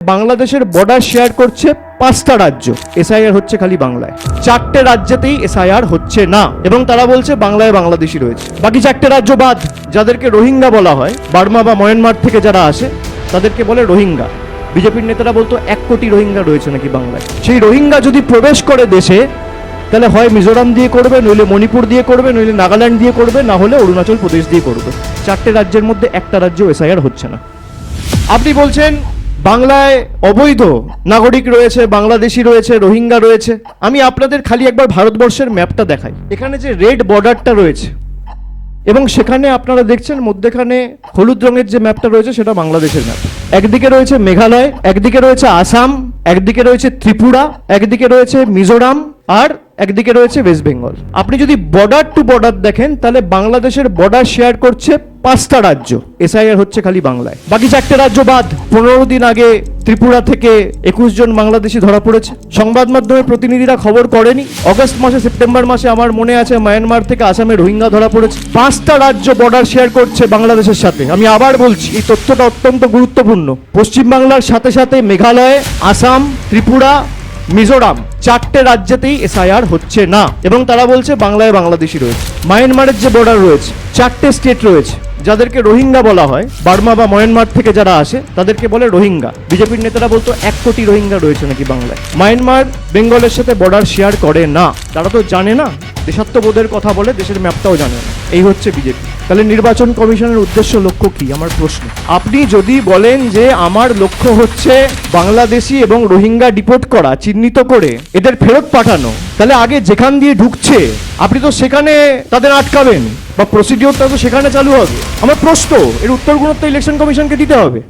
বাংলাদেশের border share করছে পাঁচটা রাজ্য। এসআইআর হচ্ছে খালি বাংলায়। চারটে রাজ্যেতেই এসআইআর হচ্ছে না। এবং তারা বলছে বাংলায় বাংলাদেশি রয়েছে। বাকি চারটে রাজ্য বাদ, যাদেরকে রোহিঙ্গা বলা হয়, বার্মা বা ময়ানমার থেকে যারা আসে, তাদেরকে বলে রোহিঙ্গা। বিজেপির নেতারা বলতো এক কোটি রোহিঙ্গা রয়েছে নাকি বাংলায়। সেই রোহিঙ্গা যদি প্রবেশ করে দেশে, তাহলে হয় মিজোরাম দিয়ে করবে, নইলে মণিপুর দিয়ে করবে, নইলে নাগাল্যান্ড দিয়ে করবে, না হলে অরুণাচল প্রদেশ দিয়ে করবে। চারটে রাজ্যের মধ্যে একটা রাজ্য এসআইআর হচ্ছে না। আপনি বলছেন বাংলায় অবৈধ নাগরিক রয়েছে, বাংলাদেশি রয়েছে, রোহিঙ্গা রয়েছে। আমি আপনাদের খালি একবার ভারতবর্ষের ম্যাপটা দেখাই। এখানে যে রেড বর্ডারটা রয়েছে, এবং সেখানে আপনারা দেখছেন মধ্যেখানে হলুদ রঙের যে ম্যাপটা রয়েছে, সেটা বাংলাদেশের ম্যাপ। একদিকে রয়েছে মেঘালয়, একদিকে রয়েছে আসাম, একদিকে রয়েছে ত্রিপুরা, একদিকে রয়েছে মিজোরাম, আর একদিকে রয়েছে ওয়েস্ট বেঙ্গল। আপনি যদি বর্ডার টু বর্ডার দেখেন, তাহলে বাংলাদেশের বর্ডার শেয়ার করছে পাঁচটা রাজ্য এসআইআর হচ্ছে খালি বাংলায়। বাকি চারটে রাজ্য বাদ, পনেরো দিন আগে ত্রিপুরা থেকে একুশ জন বাংলাদেশি ধরা পড়েছে। সংবাদ মাধ্যমের প্রতিনিধিরা খবর করেনি। অগস্ট মাসে, সেপ্টেম্বর মাসে আমার মনে আছে মায়ানমার থেকে আসামে রোহিঙ্গা ধরা পড়েছে। পাঁচটা রাজ্য বর্ডার শেয়ার করছে বাংলাদেশের সাথে। আমি আবার বলছি, এই তথ্যটা অত্যন্ত গুরুত্বপূর্ণ। পশ্চিমবাংলার সাথে সাথে মেঘালয়, আসাম, ত্রিপুরা মিজোরাম, চারটে রাজ্যেতেই এসআইআর হচ্ছে না। এবং তারা বলছে বাংলায় বাংলাদেশি রয়েছে। মায়ানমারের যে বর্ডার রয়েছে, চারটে স্টেট রয়েছে, যাদেরকে রোহিঙ্গা বলা হয়। বার্মা বা ময়ানমার থেকে যারা আসে, তাদেরকে বলে রোহিঙ্গা। বিজেপির নেতারা বলতো এক কোটি রোহিঙ্গা রয়েছে নাকি বাংলায়। মায়ানমার, বেঙ্গলের সাথে বর্ডার শেয়ার করে না। তারা তো জানে না, দেশাত্মবোধের কথা বলে, দেশের ম্যাপটাও জানে না। এই হচ্ছে বিজেপি। তাহলে নির্বাচন কমিশনের উদ্দেশ্য লক্ষ্য কি? আমার প্রশ্ন। আপনি যদি বলেন যে আমার লক্ষ্য হচ্ছে বাংলাদেশি এবং রোহিঙ্গা ডিপোর্ট করা, চিহ্নিত করে, এদের ফেরত পাঠানো, তাহলে আগে যেখান দিয়ে ঢুকছে, আপনি তো সেখানে তাদের আটকাবেন, বা প্রসিডিওরটা তো সেখানে চালু হবে। আমার প্রশ্ন, এর উত্তর তো ইলেকশন কমিশনকে দিতে হবে।